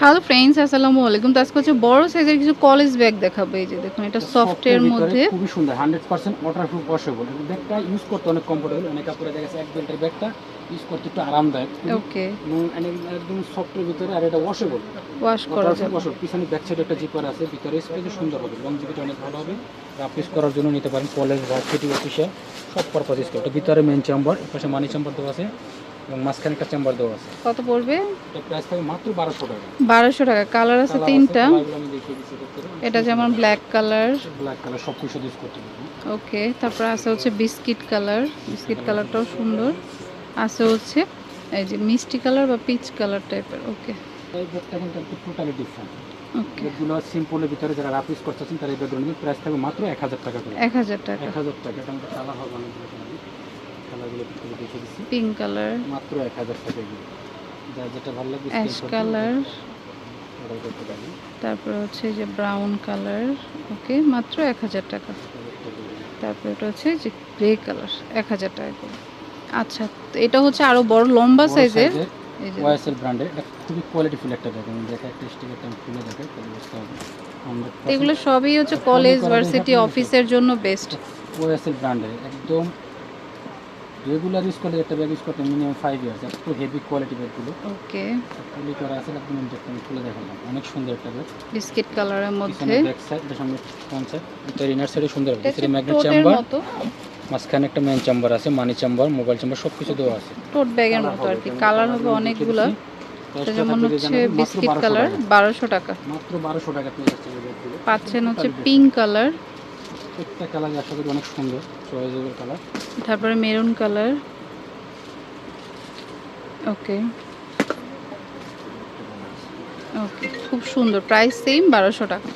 Hello friends আসসালামু আলাইকুম। তো আজকে হচ্ছে বড় সাইজের কিছু কলেজ ব্যাগ দেখাবো। এই যে দেখুন এটা সফটের মধ্যে। খুবই সুন্দর হান্ড্রেড পার্সেন্ট ওয়াটারপ্রুফ ওয়াশেবল ব্যাগটা ইউজ করতে অনেক কমফোর্টেবল অনেক কাপড়ে দেখা গেছে এক বেল্টের ব্যাগটা ইউজ করতে একটু আরামদায়ক। ওকে অনেক- একদম সফটের ভিতরে আর এটা ওয়াশেবল ওয়াশ করা যাবে। ওয়াশেবল পিছনে ব্যাক সাইডে একটা জিপার আছে ভিতরে স্পেস সুন্দর হবে। লং জিপিটা অনেক ভালো হবে। রাফিস করার জন্য নিতে পারেন কলেজ ভার্সিটি অফিসিয়াল সব পারপাস ইউজ করে এটা ভিতরে মেন চেম্বার পাশে মানি চেম্বার দেওয়া আছে। এবং মাঝখানে একটা চেম্বার দেওয়া আছে। কত পড়বে? এটা প্রাইস থাকবে মাত্র বারোশো টাকা। বারোশো টাকা। কালার আছে তিনটা। এটা যেমন ব্ল্যাক কালার ব্ল্যাক কালার সব কিছু ইউজ করতে পারবেন ওকে তারপর আছে হচ্ছে বিস্কিট কালার বিস্কিট কালারটাও সুন্দর। আছে হচ্ছে এই যে মিষ্টি কালার বা পিচ কালার টাইপের ওকে এই ব্যাগটা কিন্তু একটু টোটালি ডিফারেন্ট ওকে সিম্পলের ভিতরে যারা রাফ ইউজ করতেছেন তারা এই নিবে প্রাইস থাকবে মাত্র এক হাজার টাকা করে। এক হাজার টাকা। এক হাজার টাকা। কালার হবে কালারগুলো দেখে পিঙ্ক কালার মাত্র এক হাজার টাকা এগুলো। যার যেটা ভালো লাগবে অ্যাশ কালার order করতে পারেন তারপরে হচ্ছে যে ব্রাউন কালার ওকে মাত্র এক হাজার টাকা। তারপরে এটা হচ্ছে যে গ্রে কালার এক হাজার টাকা করে। আচ্ছা এটা হচ্ছে আরও বড় লম্বা সাইজের এই যে ওয়াইএসএল ব্র্যান্ডের এটা খুবই কোয়ালিটিফুল একটা ব্যাগ আমি দেখা একটা খুলে দেখাই তাহলে বুঝতে হবে এগুলো সবই হচ্ছে কলেজ ভার্সিটি অফিসের জন্য বেস্ট ওএসএল ব্র্যান্ডের একদম রেগুলার ইউজ করলে একটা ব্যাগ ইউজ করতে মিনিমাম ফাইভ ইয়ার্স একটু হেভি কোয়ালিটি ব্যাগগুলো ওকে পুলি করা আছে একদম দেখতে আমি খুলে দেখালাম। অনেক সুন্দর একটা ব্যাগ বিস্কিট কালারের মধ্যে। ব্যাক সাইড এটা সামনে ফ্রন্ট সাইড ভিতরে ইনার সাইডে সুন্দর এটা ভিতরে ম্যাগনেট চেম্বার মতো। মাঝখানে একটা মেন চেম্বার আছে মানি চেম্বার মোবাইল চেম্বার সব কিছু দেওয়া আছে। টোট ব্যাগের মতো আর কি। কালার হবে গুলো অনেকগুলো। এটা যেমন হচ্ছে বিস্কিট কালার। বারোশো টাকা। মাত্র বারোশো টাকা পেয়ে যাচ্ছে পাচ্ছেন হচ্ছে পিঙ্ক কালার প্রত্যেকটা কালার আশা করি অনেক সুন্দর চয়েসেবল কালার। তারপরে মেরুন কালার। ওকে। ওকে খুব সুন্দর প্রাইস সেম বারোশো টাকা।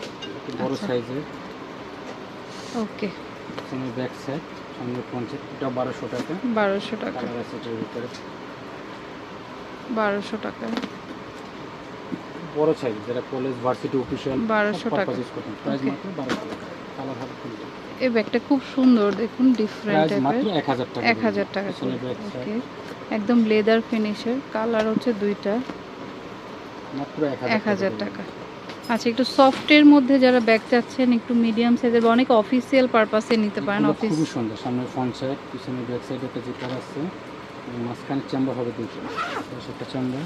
বড় আচ্ছা। সাইজের। ওকে। সামনে ব্যাক সাইড সামনে সাইড এটা বারোশো টাকা। বারোশো টাকা। কালার আছে এটার ভিতরে। বারোশো টাকা। বড় সাইজ যারা কলেজ ভার্সিটি অফিসিয়াল 1200 টাকা। ইউজ প্রাইস মাত্র বারোশো টাকা। কালার হবে কোনটা এই ব্যাগটা খুব সুন্দর দেখুন ডিফারেন্ট টাইপের এক হাজার টাকা ওকে একদম লেদার ফিনিশের কালার হচ্ছে দুইটা। এক হাজার টাকা আচ্ছা একটু সফটের মধ্যে যারা ব্যাগ চাচ্ছেন একটু মিডিয়াম সাইজের বা অনেক অফিসিয়াল পারপাসে নিতে পারেন অফিস খুবই সুন্দর সামনে ফ্রন্ট সাইড পিছনে ব্যাক সাইড একটা জিপার আছে। মাঝখানে চেম্বার হবে দুটো পাশে একটা চেম্বার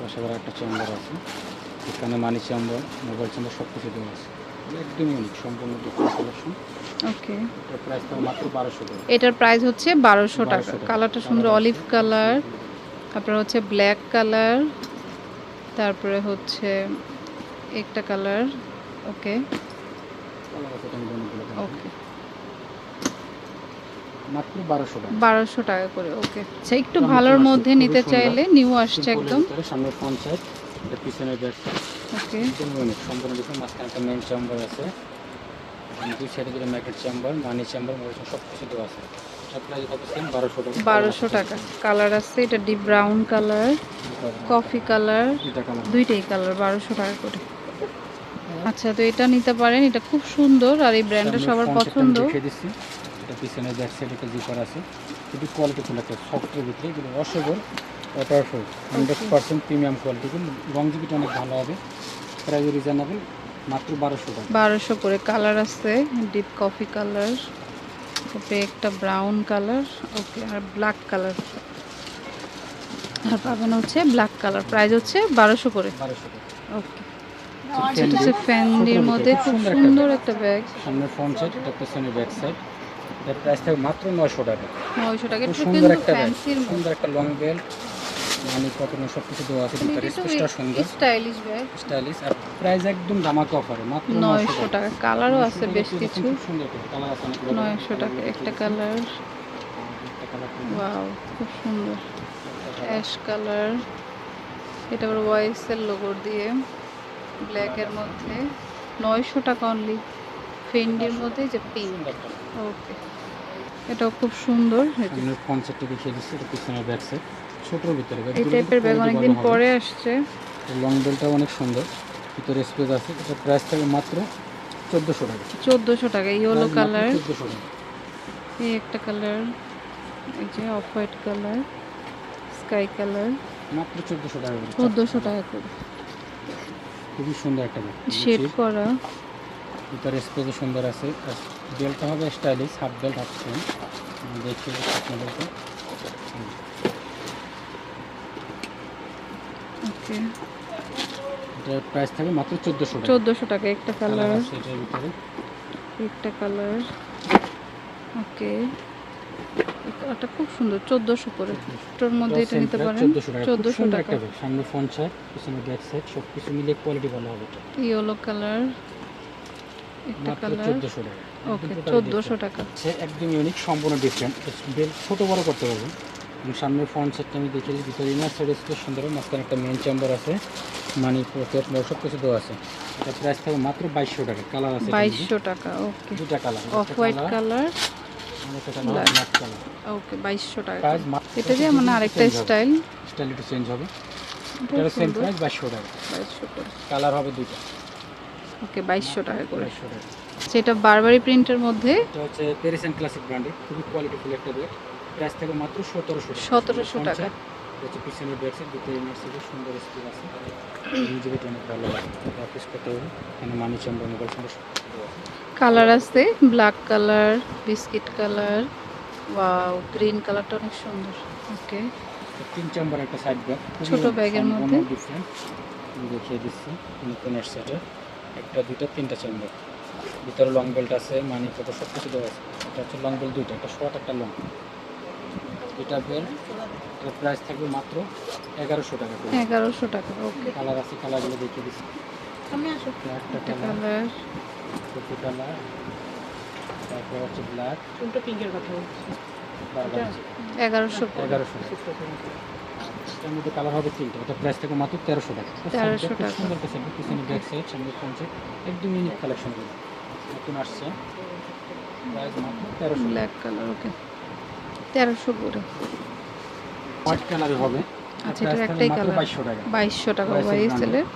পাশে আবার একটা চেম্বার আছে। এখানে মানি চেম্বার মোবাইল চেম্বার সব কিছু দেওয়া আছে। একদম ইউনিক সম্পূর্ণ ডিফারেন্ট কালেকশন ওকে এটার প্রাইস তো মাত্র বারোশো টাকা। এটার প্রাইস হচ্ছে বারোশো টাকা। 1200 টাকা। কালারটা সুন্দর অলিভ কালার তারপরে হচ্ছে ব্ল্যাক কালার তারপরে হচ্ছে একটা কালার ওকে। ওকে মাত্র বারোশো টাকা। টাকা করে ওকে আচ্ছা একটু ভালোর মধ্যে নিতে চাইলে নিউ আসছে একদম। সামনে এটা পিছনে ব্যাক ওকে সম্পূর্ণ ডিফারেন্ট মাঝখানে একটা মেন চেম্বার আছে। দুই সাইডে দুটো ম্যাগনেট চেম্বার মানি চেম্বার সব কিছু দেওয়া আছে। বারোশো টাকা। কালার আছে এটা deep brown colour coffee colour দুইটাই কালার বারোশো টাকা করে। আচ্ছা তো এটা নিতে পারেন এটা খুব সুন্দর আর এই ব্র্যান্ডটা সবার পছন্দ। এটা পিছনে ব্যাক সাইড একটা জিপার আছে। খুবই কোয়ালিটি ফুল একটা সফটের ভিতরে এগুলো washable waterproof hundred percent premium quality longevity অনেক ভালো হবে। প্রাইস রিজনেবল মাত্র বারোশো টাকা। বারোশো করে কালার আছে ডিপ কফি কালার তারপরে একটা ব্রাউন কালার ওকে আর ব্ল্যাক কালার আর পাবেন হচ্ছে ব্ল্যাক কালার প্রাইস হচ্ছে বারোশো করে। ওকে। এটা ফ্যান্ডির মধ্যে খুব সুন্দর একটা একটা ব্যাগ সামনে ফ্রন্ট সাইড এটা পেছনে ব্যাক সাইড এটার প্রাইস থাকবে মাত্র নয়শো টাকা। নয়শো টাকা সুন্দর একটা সুন্দর একটা লং বেল্ট মানে কটন সব কিছু দেওয়া আছে ভিতরে স্পেসটা সুন্দর স্টাইলিশ ব্যাগ স্টাইলিশ আর প্রাইস একদম ধামাকা অফারে মাত্র নয়শো টাকা। কালারও আছে বেশ কিছু। সুন্দর কালার আছে অনেকগুলো নয়শো টাকা একটা কালার ওয়াও খুব সুন্দর। অ্যাশ কালার এটা আবার ওয়াইসের লোগো দিয়ে। ব্ল্যাকের মধ্যে। নয়শো টাকা অনলি ফেন্ডির মধ্যে যে পিঙ্ক ওকে। এটাও খুব সুন্দর। সামনে ফ্রন্ট সাইডটা দেখিয়ে দিচ্ছি এটা পিছনে ব্যাক সাইড ছোটোর ভিতরে এই টাইপের ব্যাগ অনেকদিন পরে আসছে। লং বেলটাও অনেক সুন্দর। ভিতরে স্পেস আছে এটা প্রাইস থাকবে মাত্র চোদ্দোশো টাকা। চোদ্দোশো টাকা ইয়েলো কালার চোদ্দোশো টাকা। এই একটা কালার এই যে off white colour sky colour মাত্র চোদ্দোশো টাকা। চোদ্দোশো টাকা করে। খুবই সুন্দর একটা ব্যাগ শেড করা। ভিতরে স্পেসও সুন্দর আছে। আর বেল্টটা হবে stylish half belt half chain দেখি আপনাদেরকে। এটার প্রাইস থাকে মাত্র চোদ্দোশো চোদ্দোশো টাকা একটা কালার এটার ভিতরে। একটা কালার। ওকে। কালারটা খুব সুন্দর চোদ্দোশো করে। এটার মধ্যে এটা নিতে পারেন। চোদ্দোশো টাকা। সামনে ফোন সাইড পিছনে ব্যাক সাইড সব কিছু মিলে কোয়ালিটি ভালো হবে এটা। Yellow colour. একটা কালার টাকা। ওকে একদম totally চোদ্দোশো different। টাকা। সে একদম ইউনিক সম্পূর্ণ ডিফারেন্ট বেল ছোটো বড় করতে পারবেন এবং সামনের ফ্রন্ট সাইডটা আমি দেখে ভিতরে ইনার সাইড স্পেস সুন্দর মাঝখানে একটা মেন চেম্বার আছে মানি পকেট সব কিছু দেওয়া আছে। এটা প্রাইস মাত্র বাইশশো টাকা। কালার আছে বাইশশো টাকা ওকে দুটা colour off white colour okay বাইশশো টাকা। এটা যে মানে আরেকটা স্টাইল স্টাইল একটু চেঞ্জ হবে। এটার সেম প্রাইস বাইশশো টাকা। বাইশশো কালার হবে দুইটা। ওকে বাইশশো টাকা করে। সেটা বারবারি প্রিন্টের মধ্যে? এটা হচ্ছে পেরিসেন ক্লাসিক ব্র্যান্ডের খুবই কোয়ালিটিফুল একটা ব্যাগ প্রাইস থাকে মাত্র সতেরোশো 1700 টাকা। হচ্ছে পিছনের ব্যাগ দুটো ইউনিভার্সিটি সুন্দর স্কুল আছে। নিজেকে অনেক ভালো লাগে। অফিস করতে হবে। এখানে money chamber mobile chamber. Colour আছে। Black colour biscuit colour wow green কালারটা অনেক সুন্দর। ওকে তিন চেম্বার একটা সাইড ব্যাগ ছোট ব্যাগের মধ্যে। ডিফারেন্ট দেখিয়ে দিচ্ছি। কোনের সেটে একটা দুইটা তিনটা চেম্বার ভিতরে লং বেল্ট আছে মানি কত সব কিছু দেওয়া আছে। এটা হচ্ছে লং বেল্ট দুইটা একটা শর্ট একটা লং দুইটা বেল্ট এর প্রাইস থাকবে মাত্র এগারোশো টাকা এগারোশো টাকা ওকে কালার আছে কালারগুলো দেখিয়ে দিচ্ছি। একটা কালার তারপর হচ্ছে ব্ল্যাক কোনটা পিঙ্কের কথা বলছি। এগারোশো এগারোশো। এটার মধ্যে কালার হবে তিনটা। এটা প্রাইস থেকে মাত্র তেরোশো টাকা। তো 1300 সাইডটা খুব টাকা। সুন্দর একটা পিছনে ব্যাক সাইড সামনে ফ্রন্ট একদম ইউনিক কালেকশনগুলো নতুন আসছে। প্রাইস মাত্র তেরোশো ব্ল্যাক কালার ওকে তেরোশো করে। হোয়াইট কালারে হবে। আচ্ছা এটার একটাই কালার বাইশশো টাকা। is সেলের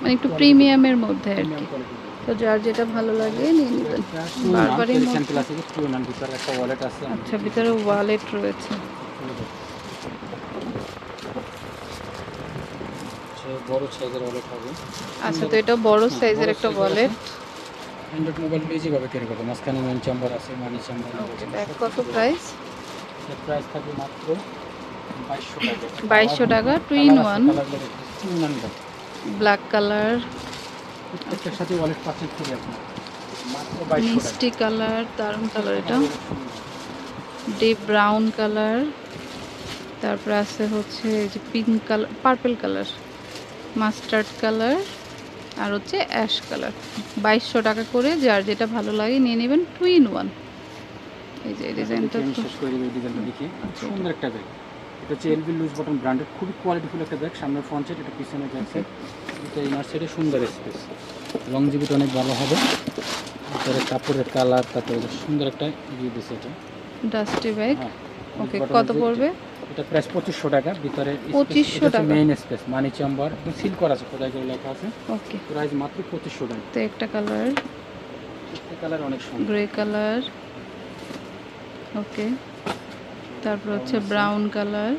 মানে একটু প্রিমিয়ামের মধ্যে আর কি। তো যার যেটা ভালো লাগে নিয়ে নেবেন। বারবারই আচ্ছা ভিতরে ওয়ালেট রয়েছে সে বড় সাইজের ওয়ালেট হবে। আচ্ছা তো এটা বড় সাইজের একটা ওয়ালেট অ্যান্ড্রয়েড মোবাইল ইজিভাবে ক্যারি করবে মাঝখানে মেন চেম্বার আছে মানি চেম্বার ব্যাগ কত প্রাইস এর প্রাইস থাকবে মাত্র বাইশশো টাকা। বাইশশো টাকা two in one black colour প্রত্যেকটার সাথে ওয়ালেট পাচ্ছেন আপনার বাইশশো টাকা। মিষ্টি কালার দারুণ কালার এটা। ডিপ ব্রাউন কালার তারপর আছে হচ্ছে যে pink colour purple colour mustard colour আর হচ্ছে অ্যাশ কালার। বাইশশো টাকা করে যার যেটা ভালো লাগে নিয়ে নেবেন টু ইন ওয়ান। এই যে ডিজাইনটা দেবো ডিজাইনটা সুন্দর একটা ব্যাগ এটা হচ্ছে এলবি লুজ বটন ব্র্যান্ডেড খুবই কোয়ালিটিফুল একটা ব্যাগ সামনে ফ্রন্ট সাইড এটা পিছনে ব্যাক সাইড এটা ইনার সাইডে সুন্দর স্পেস লংজিভিটি অনেক ভালো হবে। তারপরে কাপড়ের কালার তারপরে সুন্দর একটা ইয়ে দিছে এটা। ডাস্টি ব্যাগ ওকে কত পড়বে? এটা প্রাইস পঁচিশশো টাকা। ভিতরে 2500 টাকা। Main space money chamber seal করা আছে খোদাই করে লেখা আছে। ওকে প্রাইস মাত্র পঁচিশশো টাকা। তো একটা কালার কালার অনেক সুন্দর। গ্রে কালার ওকে তারপর হচ্ছে ব্রাউন কালার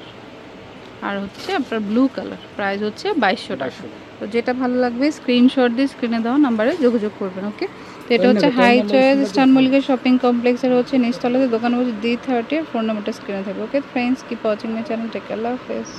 আর হচ্ছে আপনার ব্লু কালার প্রাইস হচ্ছে বাইশশো টাকা। তো যেটা ভালো লাগবে স্ক্রিনশট দিয়ে স্ক্রিনে দেওয়া নাম্বারে যোগাযোগ করবেন ওকে তো এটা হচ্ছে হাই চয়েস স্টান মল্লিকের শপিং কমপ্লেক্সের হচ্ছে নিচতলাতে। দোকান হচ্ছে ডি থার্টি ফোন নাম্বারটা স্ক্রিনে থাকবে okay friends keep watching my channel tech আল্লাহ হাফেজ